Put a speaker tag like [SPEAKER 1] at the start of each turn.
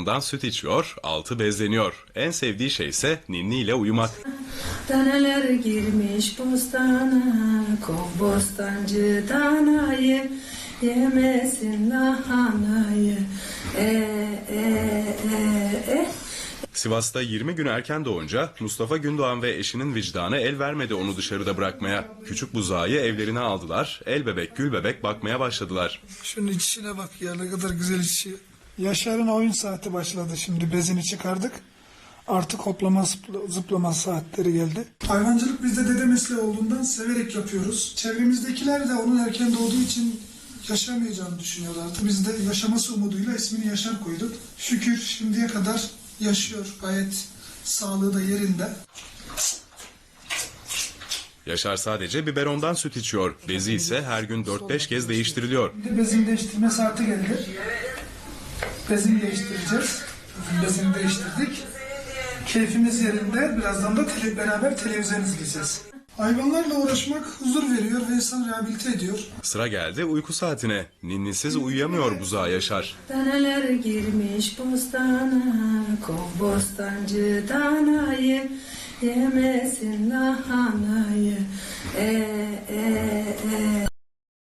[SPEAKER 1] Ondan süt içiyor, altı bezleniyor. En sevdiği şey ise ninni ile uyumak.
[SPEAKER 2] Daneler girmiş bostana, kov bostancı danayı, yemesin lahanayı. E, e, e, e.
[SPEAKER 1] Sivas'ta 20 gün erken doğunca Mustafa Gündoğan ve eşinin vicdanı el vermedi onu dışarıda bırakmaya. Küçük buzağı evlerine aldılar, el bebek gül bebek bakmaya başladılar.
[SPEAKER 3] Şunun içişine bak ya ne kadar güzel içişi. Yaşar'ın oyun saati başladı şimdi bezini çıkardık. Artık hoplama zıpla- zıplama saatleri geldi. Hayvancılık bizde dede mesleği olduğundan severek yapıyoruz. Çevremizdekiler de onun erken doğduğu için yaşamayacağını düşünüyorlardı. Biz de yaşaması umuduyla ismini Yaşar koyduk. Şükür şimdiye kadar yaşıyor. Gayet sağlığı da yerinde.
[SPEAKER 1] Yaşar sadece biberondan süt içiyor. Bezi ise her gün 4-5 kez değiştiriliyor.
[SPEAKER 3] Bezin değiştirme saati geldi. Bezini değiştireceğiz. Bezini değiştirdik. Keyfimiz yerinde. Birazdan da tele, beraber televizyon izleyeceğiz. Hayvanlarla uğraşmak huzur veriyor ve insan rehabilite ediyor.
[SPEAKER 1] Sıra geldi uyku saatine. Ninnisiz uyuyamıyor buzağı Yaşar.
[SPEAKER 2] Daneler girmiş bostana, kov bostancı danayı, yemesin lahanayı. E, e, e,